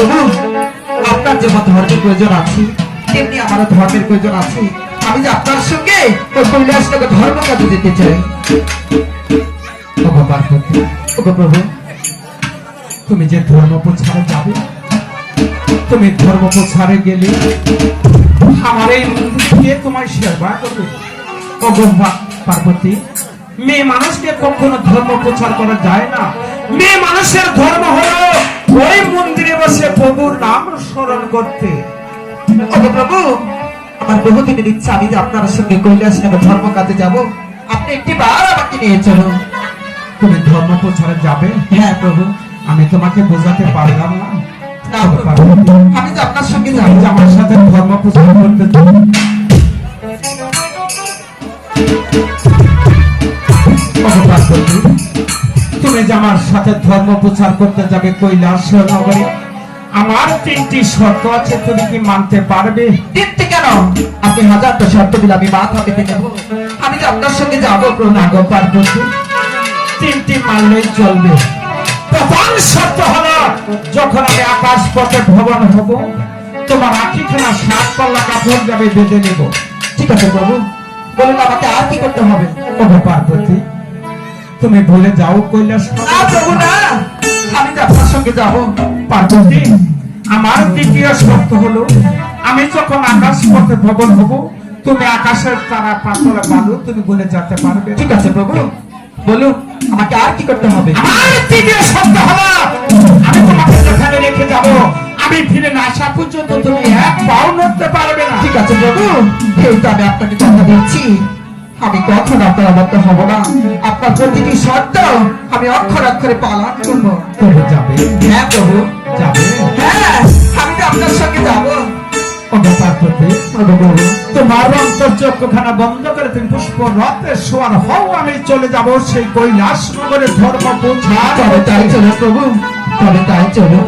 প্রভু, আপনার ধর্মের প্রয়োজন আছে, তেমনি ধর্মের প্রয়োজন আছে। আমি যে আপনার সঙ্গে ওই ধর্ম কাজে যেতে চাই। প্রভু, তুমি যে ধর্ম প্রচারে যাবে, তুমি ধর্ম প্রচারে গেলে আমার এই কে তোমায় সেবা করবে। ওগো মা পার্বতী, মেয়ে মানুষকে কখনো ধর্ম প্রচার করা যায় না। মেয়ে মানুষের ধর্ম হলো ওই মন্দিরে বসে প্রভুর নাম স্মরণ করতে। প্রভু আমার বহুদিনের ইচ্ছা আমি যে আপনার সঙ্গে কৈলাস নামে ধর্ম কাজে যাব আপনি একটি বার আমাকে নিয়ে চলুন। তুমি ধর্ম প্রচারে যাবে? হ্যাঁ প্রভু। আমি তোমাকে বোঝাতে পারলাম না। প্রভু, আমি যে আপনার সঙ্গে তুমি যে আমার সাথে ধর্ম প্রচার করতে পার্বতী, তুমি যে আমার সাথে ধর্ম প্রচার করতে যাবে কৈলাস নগরে। আমার তিনটি শর্ত আছে তুমি কি মানতে পারবে? দিতে কেন? আপনি হাজারটা শর্ত দিলে আমি মাথা পেতে নেব আমি যে আপনার সঙ্গে যাব প্রভু। না গো পার্বতী তিনটি মানলেই চলবে। প্রধান শর্ত হলো যখন আমি আকাশ পথে ভবন হব তোমার আখিখানা সাত পাল্লা কাপড় যাবে বেঁধে নেব। ঠিক আছে প্রভু। বলুন আমাকে আর কি করতে হবে? ওগো পার্বতী তুমি ভুলে যাও কৈলাস। না প্রভু না। আমি আপনার সঙ্গে যাব। পার্বতী আমার দ্বিতীয় শর্ত হলো আমি যখন আকাশ পথে ভবন হব তুমি আকাশের তারা পাথরে বালু তুমি বলে যেতে পারবে। ঠিক আছে প্রভু বলুন আমাকে আর কি করতে হবে? আমার তৃতীয় শব্দ হলো আমি তোমাকে যেখানে রেখে যাব আমি ফিরে না আসা পর্যন্ত তুমি এক পাও নড়তে পারবে না। ঠিক আছে প্রভু এই তো আমি আপনাকে কথা দিচ্ছি আমি কখন আপনার মতো হব না। আপনার প্রতিটি শর্ত আমি অক্ষর অক্ষরে পালন করব। যাবে। হ্যাঁ প্রভু। যাবে। হ্যাঁ আমি তো আপনার সঙ্গে যাব। ওগো পার্বতী ওগো প্রভু তোমার অন্তর চক্ষুখানা বন্ধ করে তুমি পুষ্প রথে শোয়ার হও আমি চলে যাব সেই কৈলাস নগরে ধর্ম পৌঁছা তবে তাই চলো প্রভু। তবে তাই চলো।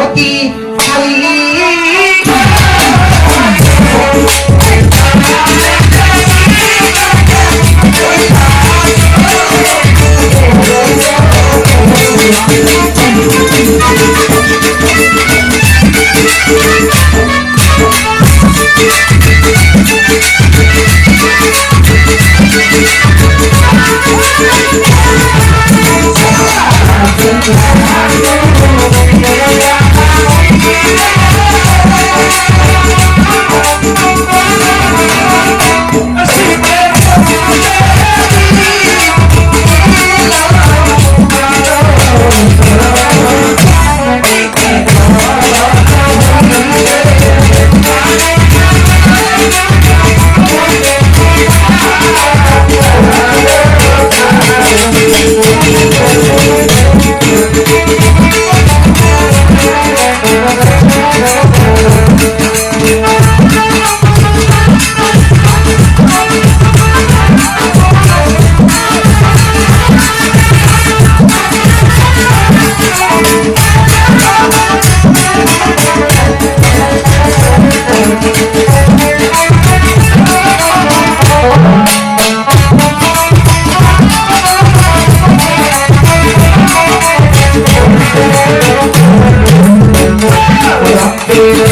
ও কি I I'm Thank you. Thank you.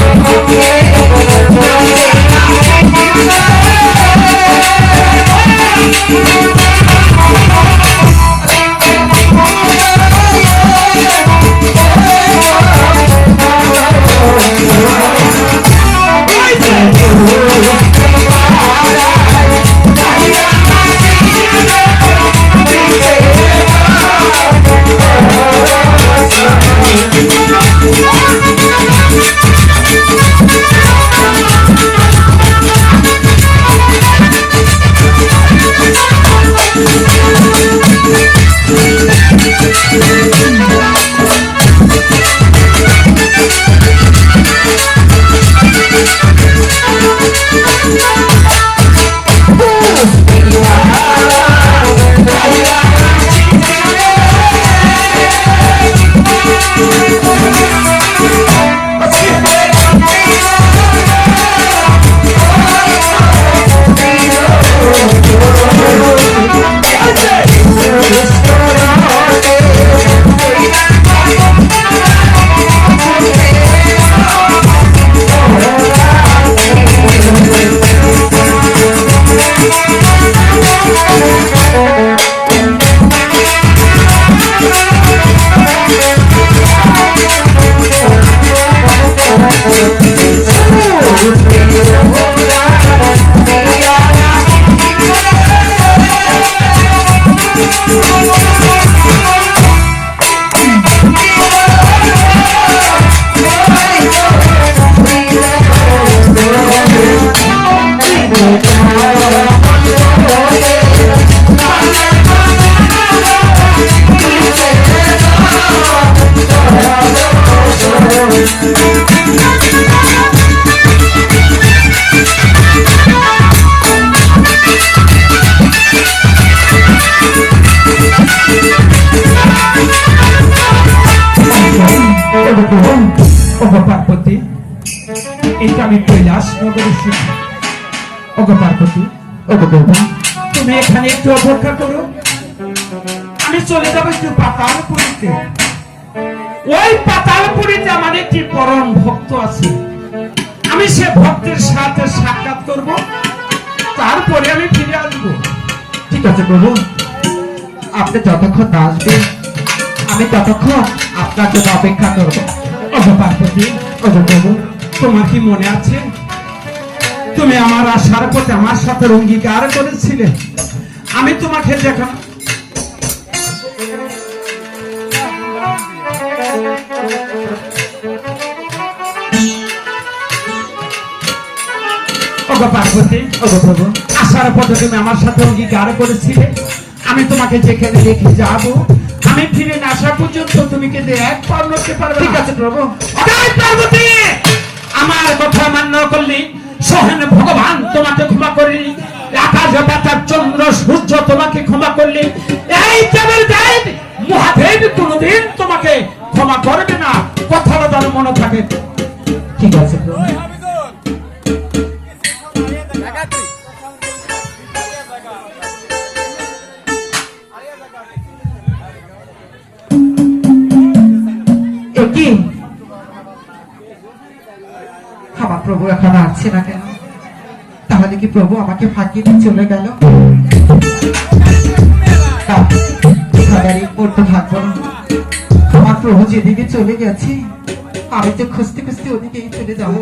Parvati এইটা আমি কৈলাস নগরের শিশু ওগো পার্বতী, ওগো বৌমা, তুমি এখানে একটু অপেক্ষা করো। আমি চলে যাব একটু পাতালপুরিতে। ওই পাতালপুরিতে আমার একটি পরম ভক্ত আছে। আমি সে ভক্তের সাথে সাক্ষাৎ করব। তারপরে আমি ফিরে আসব। ঠিক আছে প্রভু, আপনি যতক্ষণ আসবেন, আমি ততক্ষণ আপনার জন্য অপেক্ষা করব। ওগো পার্বতী। মনে আছে? তুমি আমার আশার আমার সাথে অঙ্গীকার করেছিলে। আমি তোমাকে আমার সাথে অঙ্গীকার করেছিলে। আমি তোমাকে যেখানে রেখে যাব আমি ফিরে না আসা পর্যন্ত তুমি কিন্তু এক পার নড়তে পারবে ঠিক আছে প্রভু। অগাধ পার্বতী আমার কথা মান্য করলি। সহেন ভগবান তোমাকে ক্ষমা করলি আকাশ পাতার চন্দ্র সূর্য তোমাকে ক্ষমা করলি। এই দেবের দেব মহাদেব কোনদিন তোমাকে ক্ষমা করবে না। কথাটা যেন মনে থাকে। ঠিক আছে প্রভু। আসছে না কেন? তাহলে কি প্রভু আমাকে ফাঁকি দিয়ে চলে গেল? থাকব আমার প্রভু যেদিকে চলে গেছে, আমি তো খুঁজতে খুঁজতে ওদিকেই চলে যাব।